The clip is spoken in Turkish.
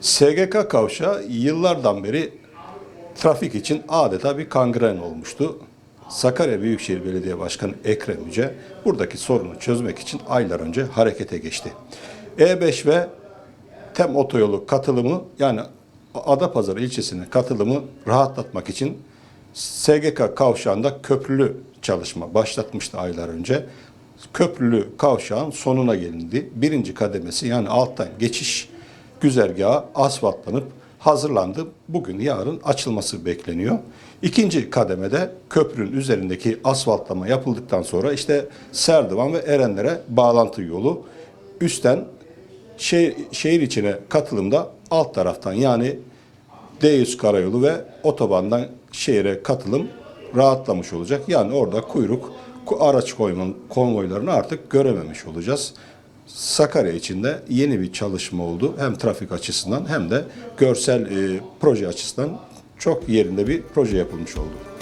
SGK kavşağı yıllardan beri trafik için adeta bir kangren olmuştu. Sakarya Büyükşehir Belediye Başkanı Ekrem Yüce buradaki sorunu çözmek için aylar önce harekete geçti. E5 ve TEM otoyolu katılımı yani Adapazarı ilçesine katılımı rahatlatmak için SGK kavşağında köprülü çalışma başlatmıştı aylar önce. Köprülü kavşağın sonuna gelindi. Birinci kademesi yani alttan geçiş güzergahı asfaltlanıp hazırlandı. Bugün yarın açılması bekleniyor. İkinci kademede köprünün üzerindeki asfaltlama yapıldıktan sonra işte Serdivan ve Erenlere bağlantı yolu üstten şehir, şehir içine katılımda alt taraftan yani D100 karayolu ve otobandan şehire katılım rahatlamış olacak. Yani orada kuyruk, ku- araç koyma, konvoylarını artık görememiş olacağız. Sakarya için de yeni bir çalışma oldu. Hem trafik açısından hem de görsel e, proje açısından çok yerinde bir proje yapılmış oldu.